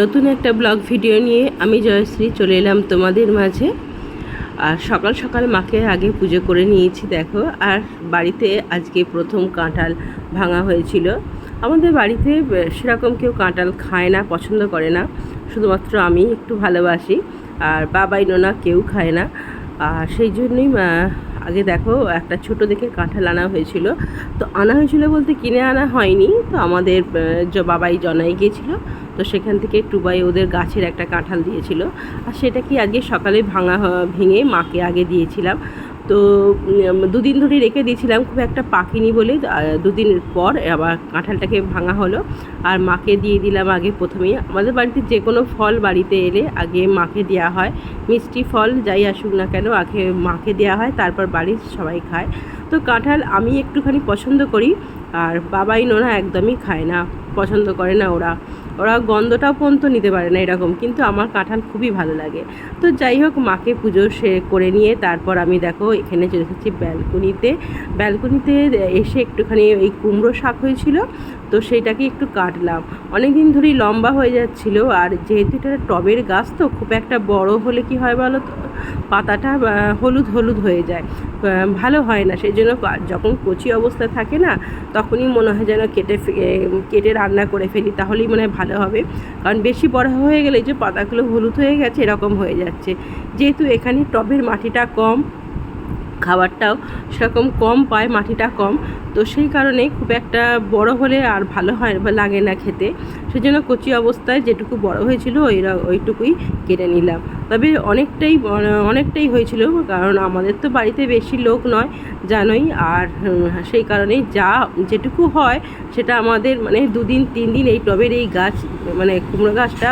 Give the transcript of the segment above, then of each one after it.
নতুন একটা blog video নিয়ে আমি জয়শ্রী চলে এলাম তোমাদের মাঝে। আর সকাল সকাল মাকে আগে পুজো করে নিয়েছি, দেখো। আর বাড়িতে আজকে প্রথম কাঁঠাল ভাঙা হয়েছিল। আমাদের বাড়িতে সেরকম কেউ কাঁঠাল খায় না, পছন্দ করে না। শুধুমাত্র আমি একটু ভালোবাসি, আর বাবাই নোনা কেউ খায় না। আর সেই জন্যই আগে দেখো, একটা ছোট দেখে কাঁঠাল আনা হয়েছিল। তো আনা হয়েছিল বলতে কিনে আনা হয়নি। তো আমাদের বাবাই জনাই গিয়েছিল। তো সেখান থেকে টুবাই ওদের গাছের একটা কাঁঠাল দিয়েছিল। আর সেটা কি আজকে সকালে ভাঙা ভেঙে মাকে আগে দিয়েছিলাম। তো দুদিন ধরে রেখে দিয়েছিলাম, খুব একটা পাকিনি বলে দুদিন পর আবার কাঁঠালটাকে ভাঙা হলো। আর মাকে দিয়ে দিলাম আগে প্রথমেই আমাদের বাড়িতে যে কোনো ফল বাড়িতে এলে আগে মাকে দেওয়া হয়। মিষ্টি ফল যাই আসুক না কেন, আগে মাকে দেওয়া হয়, তারপর বাড়ির সবাই খায়। তো কাঁঠাল আমি একটুখানি পছন্দ করি, আর বাবাই নোনা একদমই খায় না। পছন্দ করে না ওরা। ওরা গন্ধটা পর্যন্ত নিতে পারে না এরকম, কিন্তু আমার কাঁঠাল খুবই ভালো লাগে। তো যাই হোক, মাকে পুজো সে করে নিয়ে তারপর আমি দেখো এখানে চলে এসেছি ব্যালকনিতে। ব্যালকনিতে এসে একটুখানি এই কুমড়ো শাক হয়েছিল তো সেইটাকে একটু কাটলাম। অনেক দিন ধরেই লম্বা হয়ে যাচ্ছিল, আর যেহেতু এটা টবের গাছ তো খুব একটা বড় হলে কি হয় বলো তো? পাতাটা হলুদ হলুদ হয়ে যায়। ভালো হয় না, সেই জন্য যখন কচি অবস্থা থাকে না, তখনই মনে হয় যেন কেটে কেটে রান্না করে ফেলি, তাহলেই মনে হয় ভালো হবে। কারণ বেশি বড় হয়ে গেলে যে পাতাগুলো হলুদ হয়ে গেছে, এরকম হয়ে যাচ্ছে। যেহেতু এখানে টবের মাটিটা কম খাবারটাও সেরকম কম পায়, মাটিটা কম। তো সেই কারণে খুব একটা বড় হলে আর ভালো হয় বা লাগে না খেতে। সেজন্য কচি অবস্থায় যেটুকু বড় হয়েছিল ওই ওইটুকুই কেটে নিলাম। তবে অনেকটাই অনেকটাই হয়েছিল, কারণ আমাদের তো বাড়িতে বেশি লোক নয় জানোই। আর সেই কারণেই যা যেটুকু হয় সেটা আমাদের মানে দুদিন, তিন দিন এই টবের এই গাছ মানে কুমড়ো গাছটা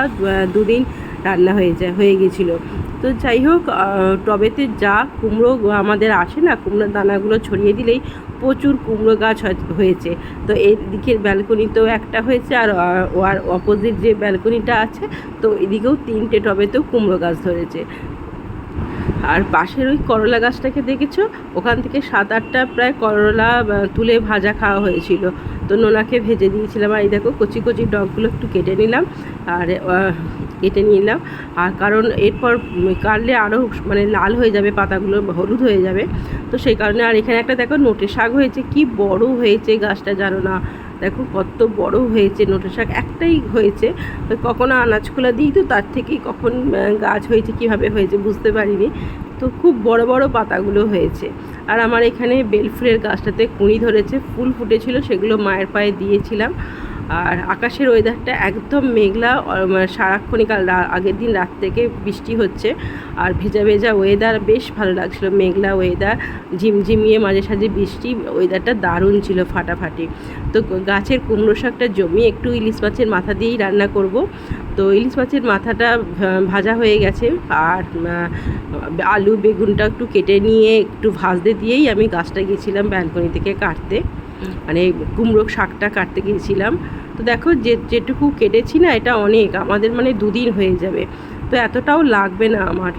দুদিন রান্না হয়ে যায়, হয়ে গেছিল। তো যাই হোক টবেতে যা কুমড়ো আমাদের আসে না কুমড়োর দানাগুলো ছড়িয়ে দিলেই প্রচুর কুমড়ো গাছ হয়- হয়েছে। তো এই দিকের ব্যালকনিতেও একটা হয়েছে আর আর অপোজিট যে ব্যালকনিটা আছে, তো এদিকেও তিনটে টবেতেও কুমড়ো গাছ ধরেছে। আর পাশের ওই করলা গাছটাকে দেখেছ? ওখান থেকে সাত আটটা প্রায় করলা তুলে ভাজা খাওয়া হয়েছিল। তো নোনাকে ভেজে দিয়েছিলাম। আর এই দেখো কচি কচি ডগগুলো একটু কেটে নিলাম আর কেটে নিলাম। আর কারণ এরপর কাটলে আরও মানে লাল হয়ে যাবে, পাতাগুলো হলুদ হয়ে যাবে। তো সেই কারণে আর এখানে একটা দেখো নোটে শাক হয়েছে, কি বড় হয়েছে গাছটা জানো না? দেখো কত বড় হয়েছে নোটে শাক, একটাই হয়েছে। কখনো আনাজ খোলা দিই তো তার থেকেই কখন গাছ হয়েছে, কীভাবে হয়েছে বুঝতে পারিনি। তো খুব বড় বড় পাতাগুলো হয়েছে। আর আমার এখানে বেলফুলের গাছটাতে কুঁড়ি ধরেছে, ফুল ফুটেছিল, সেগুলো মায়ের পায়ে দিয়েছিলাম। আর আকাশের ওয়েদারটা একদম মেঘলা মানে সারাক্ষণই কাল আগের দিন রাত থেকে বৃষ্টি হচ্ছে। আর ভেজা ভেজা ওয়েদার বেশ ভালো লাগছিল, মেঘলা ওয়েদার ঝিমঝিমিয়ে মাঝে সাঝে বৃষ্টি ওয়েদারটা দারুণ ছিল ফাটাফাটি। তো গাছের কুমড়ো শাকটা জমিয়ে একটু ইলিশ মাছের মাথা দিয়েই রান্না করব। তো ইলিশ মাছের মাথাটা ভাজা হয়ে গেছে। আর আলু, বেগুনটা একটু কেটে নিয়ে একটু ভাজতে দিয়েই আমি গাছটা গেছিলাম ব্যালকনি থেকে কাটতে। মানে কুমড়ো শাকটা কাটতে গিয়েছিলাম তো দেখো যে, যেটুকু কেটেছি না, এটা অনেক। আমাদের মানে দুদিন হয়ে যাবে। তো এতটাও লাগবে না আমার।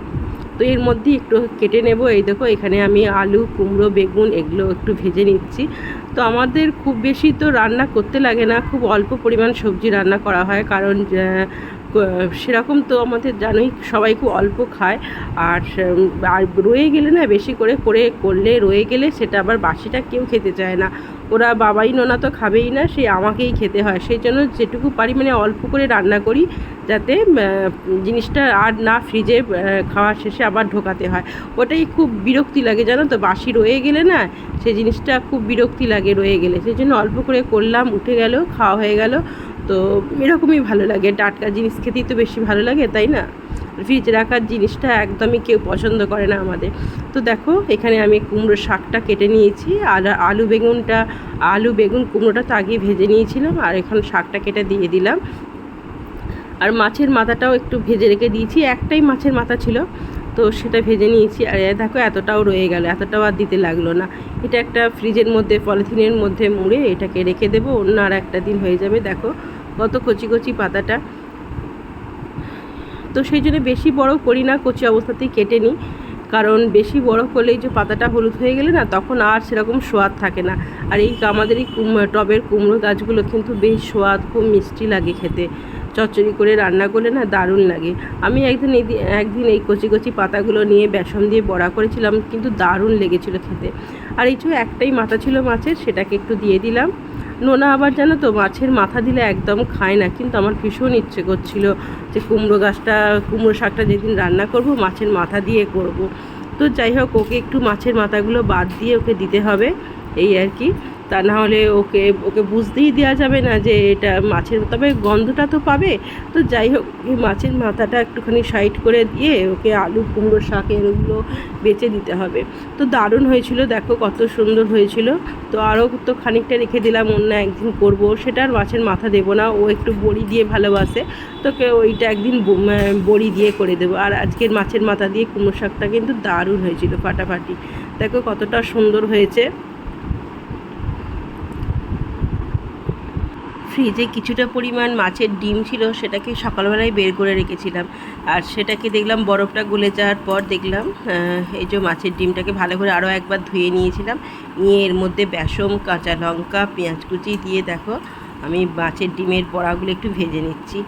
তো এর মধ্যে একটু কেটে নেব। এই দেখো, এখানে আমি আলু, কুমড়ো, বেগুন এগুলো একটু ভেজে নিচ্ছি। তো আমাদের খুব বেশি তো রান্না করতে লাগে না, খুব অল্প পরিমাণ সবজি রান্না করা হয়। কারণ সেরকম তো আমাদের জানোই সবাই খুব অল্প খায়। আর আর রয়ে গেলে না বেশি করে করে করলে রয়ে গেলে সেটা আবার বাসিটা কেউ খেতে চায় না। ওরা বাবাই নোনা তো খাবেই না, সে আমাকেই খেতে হয়। সেই জন্য যেটুকু পারি মানে অল্প করে রান্না করি যাতে জিনিসটা আর না ফ্রিজে খাওয়ার শেষে আবার ঢোকাতে হয়। ওটাই খুব বিরক্তি লাগে জানো তো, বাসি রয়ে গেলে না সেই জিনিসটা খুব বিরক্তি লাগে রয়ে গেলে। সেই জন্য অল্প করে করলাম, উঠে গেল, খাওয়া হয়ে গেল। তো এরকমই ভালো লাগে। টাটকা জিনিস খেতেই তো বেশি ভালো লাগে, তাই না? ফ্রিজ রাখার জিনিসটা একদমই কেউ পছন্দ করে না আমাদের। তো দেখো, এখানে আমি কুমড়ো শাকটা কেটে নিয়েছি। আর আলু বেগুনটা, আলু বেগুন কুমড়োটা তো আগে ভেজে নিয়েছিলাম, আর এখন শাকটা কেটে দিয়ে দিলাম। আর মাছের মাথাটাও একটু ভেজে রেখে দিয়েছি। একটাই মাছের মাথা ছিল, তো সেটা ভেজে নিয়েছি। আর দেখো, এতটাও রয়ে গেল, এতটাও আর দিতে লাগল না। এটা একটা ফ্রিজের মধ্যে, পলিথিনের মধ্যে মুড়ে এটাকে রেখে দেবো, অন্য আর একটা দিন হয়ে যাবে। দেখো কত কচি কচি পাতাটা। তো সেই জন্য বেশি বড় করি না, কচি অবস্থাতেই কেটে নিই। কারণ বেশি বরফ হলেই যে পাতাটা হলুদ হয়ে গেলে না, তখন আর সেরকম স্বাদ থাকে না। আর এই আমাদের এই টবের কুমড়ো গাছগুলো কিন্তু বেশ স্বাদ খুব মিষ্টি লাগে খেতে। চচ্চড়ি করে রান্না করলে না দারুণ লাগে। আমি একদিন এই একদিন এই কচি কচি পাতাগুলো নিয়ে বেসন দিয়ে বড়া করেছিলাম, কিন্তু দারুণ লেগেছিল খেতে। আর এই যে একটাই মাথা ছিল মাছের, সেটাকে একটু দিয়ে দিলাম। নোনা আবার জানো তো মাছের মাথা দিলে একদম খায় না, কিন্তু আমার ভীষণ ইচ্ছে করছিল যে কুমড়ো গাছটা, কুমড়ো শাকটা যেদিন রান্না করব, মাছের মাথা দিয়ে করব। তো যাই হোক, ওকে একটু মাছের মাথাগুলো বাদ দিয়ে ওকে দিতে হবে, এই আর কি। তা না হলে ওকে ওকে বুঝতেই দেওয়া যাবে না যে এটা মাছের, তবে গন্ধটা তো পাবে। তো যাই হোক, এই মাছের মাথাটা একটুখানি সাইড করে দিয়ে ওকে আলু, কুমড়ো শাকের ওগুলো বেচে দিতে হবে। তো দারুণ হয়েছিল, দেখো কত সুন্দর হয়েছিল। তো আরও তো খানিকটা রেখে দিলাম, অন্য একদিন করব। সেটা আর মাছের মাথা দেবো না, ও একটু বড়ি দিয়ে ভালোবাসে। তোকে ওইটা একদিন বড়ি দিয়ে করে দেবো। আর আজকের মাছের মাথা দিয়ে কুমড়ো শাকটা কিন্তু দারুণ হয়েছিল, ফাটাফাটি। দেখো কতটা সুন্দর হয়েছে। ফ্রিজে কিছুটা পরিমাণ মাছের ডিম ছিল সেটাকে সকালবেলায় বের করে রেখেছিলাম। আর সেটাকে দেখলাম বরফটা গলে যাওয়ার পর দেখলাম এই যে মাছের ডিমটাকে ভালো করে আরও একবার ধুয়ে নিয়েছিলাম। নিয়ে এর মধ্যে বেসম কাঁচা লঙ্কা, পেঁয়াজ কুচি দিয়ে দেখো, আমি মাছের ডিমের বড়াগুলো একটু ভেজে নিচ্ছি।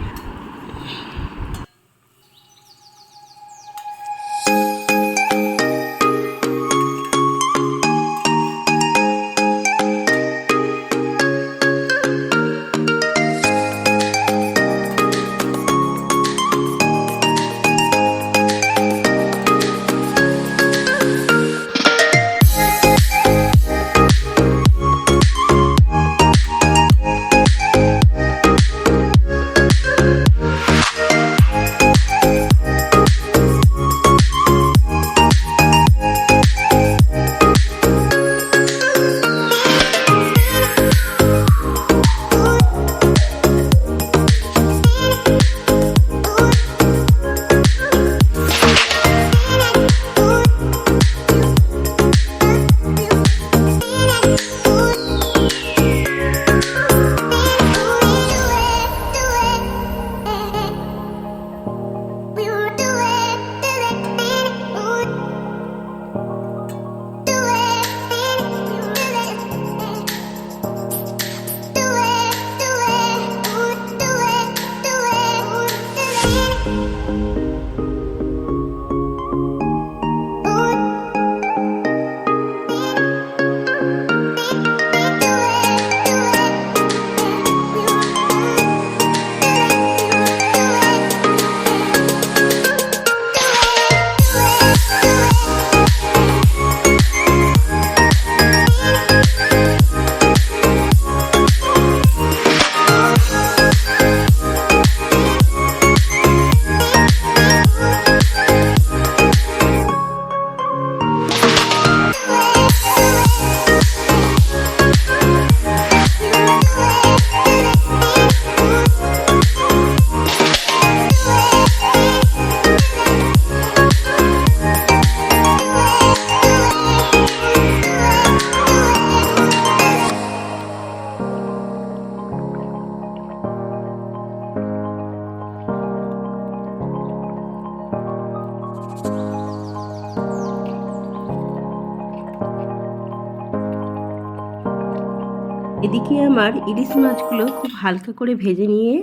এদিকে আমার ইলিশ মাছগুলো খুব হালকা করে ভেজে নিয়ে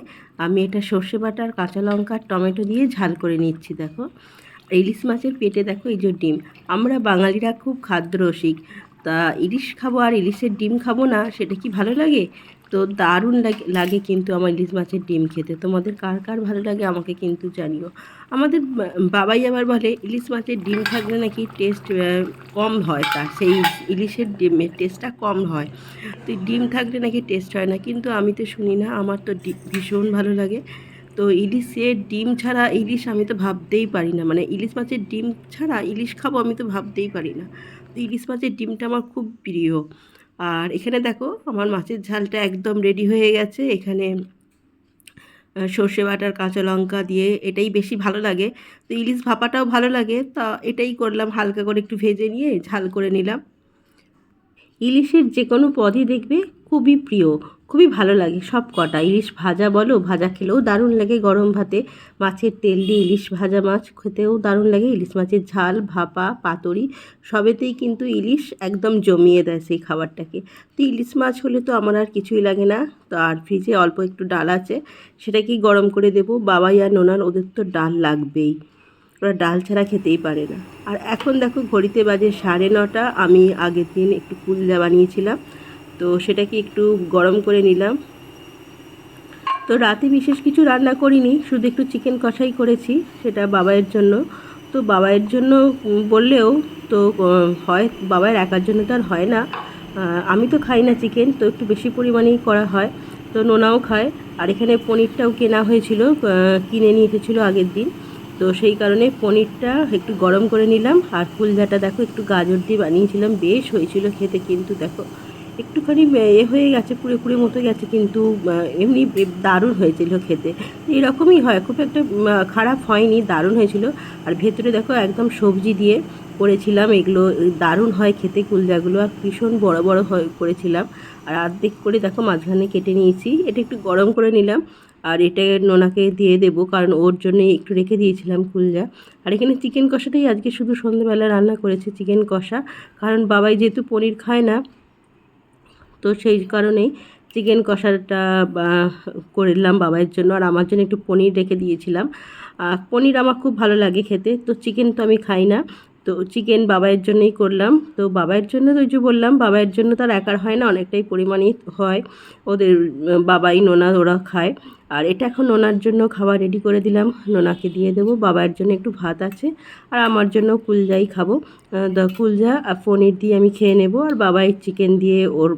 আমি এটা সর্ষে বাটার, কাঁচা লঙ্কা, টমেটো দিয়ে ঝাল করে নিচ্ছি, দেখো। ইলিশ মাছের পেটে দেখো এই যে ডিম। আমরা বাঙালিরা খুব খাদ্য রসিক তা ইলিশ খাব আর ইলিশের ডিম খাব না, সেটা কি ভালো লাগে? তো দারুণ লাগে কিন্তু আমার ইলিশ মাছের ডিম খেতে। তোমাদের কার কার ভালো লাগে আমাকে কিন্তু জানিও। আমাদের বাবাই আবার বলে, ইলিশ মাছের ডিম থাকলে নাকি টেস্ট কম হয় তার। সেই ইলিশের ডিমের টেস্টটা কম হয়। তো ডিম থাকলে নাকি টেস্ট হয় না। কিন্তু আমি তো শুনি না, আমার তো ভীষণ ভালো লাগে। তো ইলিশের ডিম ছাড়া ইলিশ আমি তো ভাবতেই পারি না। মানে ইলিশ মাছের ডিম ছাড়া ইলিশ খাব আমি তো ভাবতেই পারি না। তো ইলিশ মাছের ডিমটা আমার খুব প্রিয়। আর এখানে দেখো আমার মাছের ঝালটা একদম রেডি হয়ে গেছে। এখানে সর্ষে বাটার, কাঁচা লঙ্কা দিয়ে এটাই বেশি ভালো লাগে। তো ইলিশ ভাপাটাও ভালো লাগে, তা এটাই করলাম, হালকা করে একটু ভেজে নিয়ে ঝাল করে নিলাম। ইলিশের যে কোনো পদই দেখবে খুবই প্রিয়, খুবই ভালো লাগে সব কটা। ইলিশ ভাজা বলো, ভাজা খেলেও দারুণ লাগে গরম ভাতে। মাছের তেল দিয়ে ইলিশ ভাজা মাছ খেতেও দারুণ লাগে। ইলিশ মাছের ঝাল, ভাপা, পাতুরি, সবেতেই কিন্তু ইলিশ একদম জমিয়ে দেয় সেই খাবারটাকে। তো ইলিশ মাছ হলে তো আমার আর কিছুই লাগে না। তো আর ফ্রিজে অল্প একটু ডাল আছে, সেটাকেই গরম করে দেবো। বাবাই আর নোনার, ওদের তো ডাল লাগবেই। ওরা ডাল ছাড়া খেতেই পারে না। আর এখন দেখো ঘড়িতে বাজে সাড়ে নটা। আমি আগের দিন একটু কুলজা বানিয়েছিলাম। তো সেটাকে একটু গরম করে নিলাম। তো রাতে বিশেষ কিছু রান্না করিনি, শুধু একটু চিকেন কষাই করেছি, সেটা বাবাইয়ের জন্য। তো বাবাইয়ের জন্য বললেও তো হয় বাবাইয়ের একার জন্য তো আর হয় না। আমি তো খাই না চিকেন তো একটু বেশি পরিমাণেই করা হয়। তো নোনাও খায়, আর এখানে পনিরটাও কেনা হয়েছিল কিনে নিয়ে এসেছিল আগের দিন। তো সেই কারণে পনিরটা একটু গরম করে নিলাম, আর ফুলঝাটা দেখো, একটু গাজর দিয়ে বানিয়েছিলাম, বেশ হয়েছিল খেতে কিন্তু দেখো। একটুখানি, এ হয়ে গেছে, পুড়ে পুড়ে মতো গেছে, কিন্তু এমনি দারুণ হয়েছিল খেতে। এরকমই হয়, খুব একটা খারাপ হয়নি, দারুণ হয়েছিল। আর ভেতরে দেখো, একদম সবজি দিয়ে করেছিলাম এগুলো দারুণ হয় খেতে কুলজাগুলো, আর ভীষণ বড় বড় হয়, করেছিলাম। আর অর্ধেক করে দেখো, মাঝখানে কেটে নিয়েছি, এটা একটু গরম করে নিলাম। আর এটা নোনাকে দিয়ে দেবো, কারণ ওর জন্য একটু রেখে দিয়েছিলাম কুলজা। আর এখানে চিকেন কষাটাই আজকে শুধু সন্ধ্যেবেলা রান্না করেছে চিকেন কষা, কারণ বাবাই যেহেতু পনির খায় না তো সেই কারণেই চিকেন কষাটা করলাম বাবাইয়ের জন্য। আর আমার জন্য একটু পনির রেখে দিয়েছিলাম। পনির আমার খুব ভালো লাগে খেতে। তো চিকেন তো আমি খাই না। তো চিকেন বাবাইয়ের জন্যই করলাম। তো বাবাইয়ের জন্য তো যে বললাম বাবাইয়ের জন্য তার একার হয় না, অনেকটাই পরিমাণই হয়। ওদের, বাবাই নোনা ওরা খায়। আর এটা এখন নোনার জন্য খাবার রেডি করে দিলাম। নোনাকে দিয়ে দেবো। বাবার জন্য একটু ভাত আছে। আর আমার জন্য কুলজাই খাব। কুলজা আর পনির দিয়ে আমি খেয়ে নেব। আর বাবাই চিকেন দিয়ে ওর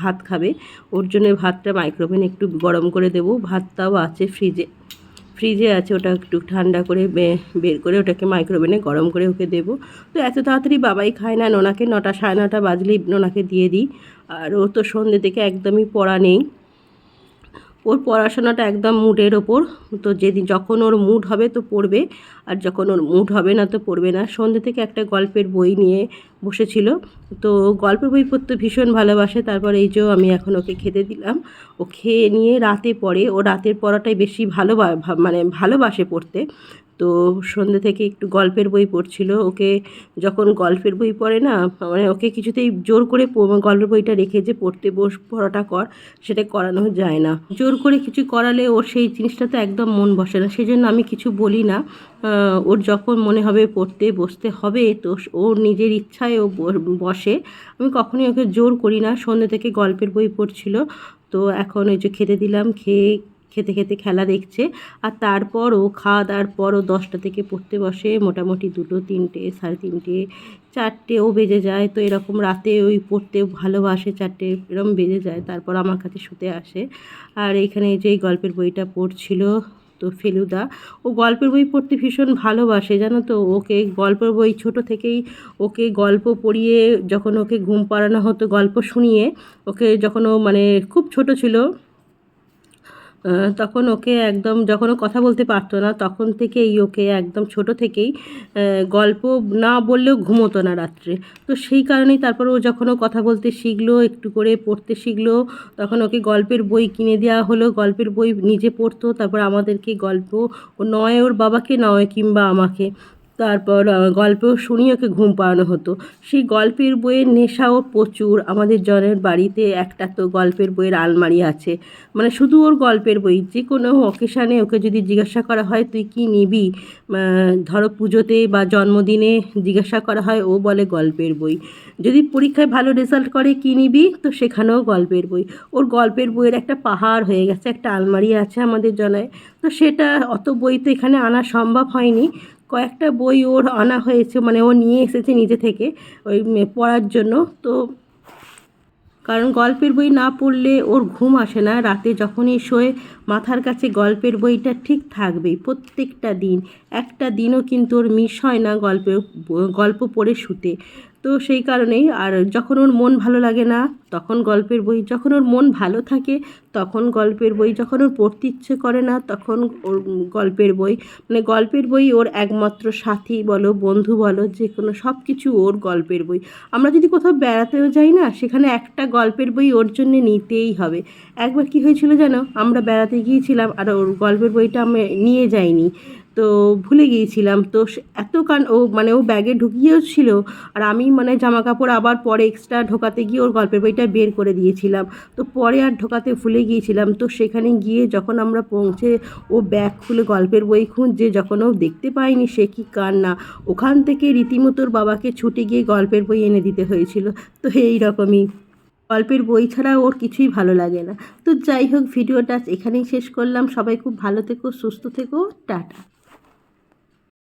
ভাত খাবে। ওর জন্য ভাতটা মাইক্রোওভেনে একটু গরম করে দেবো। ভাতটাও আছে ফ্রিজে ফ্রিজে আছে। ওটা একটু ঠান্ডা করে বের করে ওটাকে মাইক্রোওভেনে গরম করে ওকে দেবো। তো এত তাড়াতাড়ি বাবাই খায় না। নোনাকে নটা, সাড়ে নটা বাজলেই নোনাকে দিয়ে দিই। আর ও তো সন্ধ্যে থেকে একদমই পড়া নেই। ওর পড়াশোনাটা একদম মুডের ওপর। তো যেদিন, যখন ওর মুড হবে তো পড়বে। আর যখন ওর মুড হবে না তো পড়বে না। সন্ধ্যে থেকে একটা গল্পের বই নিয়ে বসেছিল। তো গল্পের বই পড়তে ভীষণ ভালোবাসে। তারপর এই যে আমি এখন ওকে খেতে দিলাম। ও খেয়ে নিয়ে রাতে পড়ে। ও রাতের পড়াটাই বেশি ভালো মানে ভালোবাসে পড়তে। তো সন্ধ্যে থেকে একটু গল্পের বই পড়ছিল। ওকে যখন গল্পের বই পড়ে না মানে ওকে কিছুতেই জোর করে গল্পের বইটা রেখে যে পড়তে বস, পড়াটা কর, সেটা করানো যায় না। জোর করে কিছু করালে ওর সেই জিনিসটাতে একদম মন বসে না। সেই জন্য আমি কিছু বলি না। ওর যখন মনে হবে পড়তে বসতে হবে, তো ওর নিজের ইচ্ছায় ও বসে। আমি কখনোই ওকে জোর করি না। সন্ধ্যে থেকে গল্পের বই পড়ছিল। তো এখন ওই যে খেতে দিলাম, খেয়ে খেতে খেতে খেলা দেখছে। আর তারপর ও খাওয়া দাওয়ার পর ও দশটা থেকে পড়তে বসে মোটামুটি দুটো, তিনটে, সাড়ে তিনটে, চারটেও বেজে যায়। তো এরকম রাতে ওই পড়তে ভালোবাসে চারটে এরকম বেজে যায়। তারপর আমার কাছে শুতে আসে। আর এইখানে যে গল্পের বইটা পড়ছিল, তো ফেলুদা, ও গল্পের বই পড়তে ভীষণ ভালোবাসে, জানো তো? ওকে গল্পের বই ছোট থেকেই ওকে গল্প পড়িয়ে, যখন ওকে ঘুম পাড়ানো হতো গল্প শুনিয়ে, ওকে যখন ও মানে খুব ছোট ছিল তখন ওকে একদম যখন ও কথা বলতে পারতো না, তখন থেকেই ওকে একদম ছোট থেকেই গল্প না বললেও ঘুমোতো না রাত্রে। তো সেই কারণেই তারপর ও যখন ও কথা বলতে শিখলো, একটু করে পড়তে শিখলো, তখন ওকে গল্পের বই কিনে দেওয়া হলো। গল্পের বই নিজে পড়তো, তারপর আমাদেরকে গল্প, ও নয় ওর বাবাকে নয় কিংবা আমাকে। তারপর গল্প শুনিয়ে ওকে ঘুম পাড়ানো হতো। সেই গল্পের বইয়ের নেশাও প্রচুর। আমাদের জনের বাড়িতে একটা তো গল্পের বইয়ের আলমারি আছে। মানে শুধু ওর গল্পের বই। যে কোনো অকেশানে ওকে যদি জিজ্ঞাসা করা হয়, তুই কি নিবি? ধরো পুজোতে বা জন্মদিনে জিজ্ঞাসা করা হয়, ও বলে গল্পের বই। যদি পরীক্ষায় ভালো রেজাল্ট করে, কি নিবি? তো সেখানেও গল্পের বই। ওর গল্পের বইয়ের একটা পাহাড় হয়ে গেছে, একটা আলমারি আছে আমাদের জনায়। তো সেটা অত বই তো এখানে আনা সম্ভব হয়নি। কয়েকটা বই ওর আনা হয়েছে মানে ও নিয়ে এসেছে নিজে থেকে ওই পড়ার জন্য। তো কারণ গল্পের বই না পড়লে ওর ঘুম আসে না। রাতে যখনই শোয় মাথার কাছে গল্পের বইটা ঠিক থাকবেই প্রত্যেকটা দিন। একটা দিনও কিন্তু ওর মিস হয় না গল্পে, গল্প পড়ে শুতে। তো সেই কারণেই আর যখন ওর মন ভালো লাগে না, তখন গল্পের বই, যখন ওর মন ভালো থাকে, তখন গল্পের বই, যখন ওর পড়তে ইচ্ছে করে না, তখন ওর গল্পের বই। মানে গল্পের বই ওর একমাত্র সাথী বলো, বন্ধু বলো, যে কোনো সব কিছু ওর গল্পের বই। আমরা যদি কোথাও বেড়াতেও যাই না, সেখানে একটা গল্পের বই ওর জন্য নিতেই হবে। একবার কি হয়েছিল জানো? আমরা বেড়াতে গিয়েছিলাম, আর ওর গল্পের বইটা আমি নিয়ে যাইনি। তো ভুলে গিয়েছিলাম। তো এত কান, ও মানে ও ব্যাগে ঢুকিয়েও ছিল, আর আমি মানে জামা কাপড় আবার পরে এক্সট্রা ঢোকাতে গিয়ে ওর গল্পের বইটা বের করে দিয়েছিলাম। তো পরে আর ঢোকাতে ভুলে গিয়েছিলাম। তো সেখানে গিয়ে যখন আমরা পৌঁছে, ও ব্যাগ খুলে গল্পের বই খুঁজছে, যখন ও দেখতে পায়নি সে কি কান্না। ওখান থেকে রীতিমতোর বাবাকে ছুটে গিয়ে গল্পের বই এনে দিতে হয়েছিল। তো এই রকমই। গল্পের বই ছাড়া ওর কিছুই ভালো লাগে না। তো যাই হোক, ভিডিওটা এখানেই শেষ করলাম। সবাই খুব ভালো থেকো, সুস্থ থেকো। টাটা।